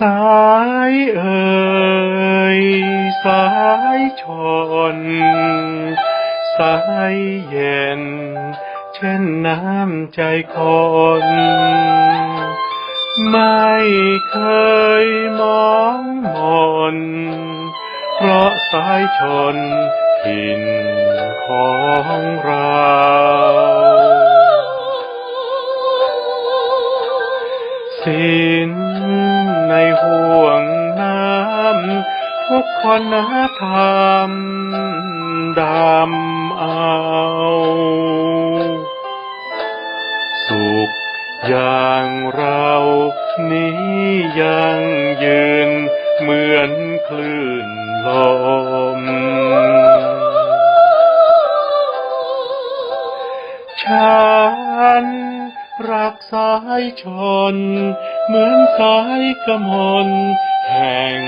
สายเอ่ยสายชน สายเย็น เช่นน้ำใจคน ไม่เคยมองมน เพราะสายชนถิ่นของเรา ห่วงน้ำทุกคนนะธรรมดำเอา สุขอย่างเรานี้ยังยืนเหมือนคลื่นลม ฉัน รักสายชน เหมือนสายกมลแห่ง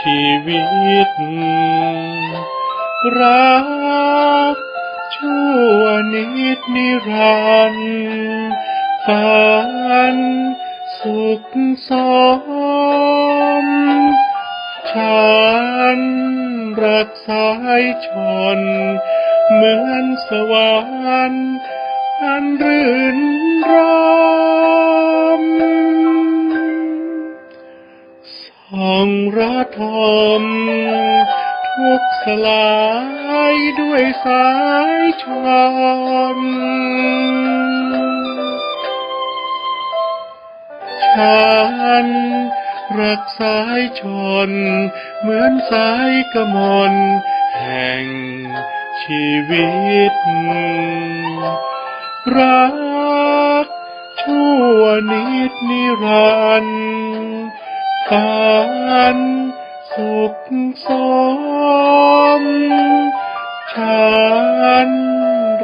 ชีวิต รักชั่วนิดนิรันดร์ฝันสุขสมฉันรักสายชน เหมือนสวรรค์อันรื่น ส่องระทมทุกสลายด้วยสายชนฉันรักสายชน เหมือนสายกมลแห่งชีวิต รักชั่วนิดนิรันดร์ ฝันสุขสมฉัน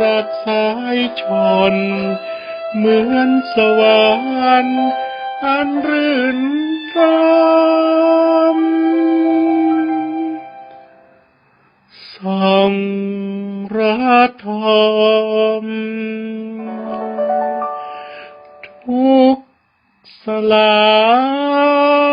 รักสายชน เหมือนสวรรค์อันรื่นรมสองระทมทุกสลาย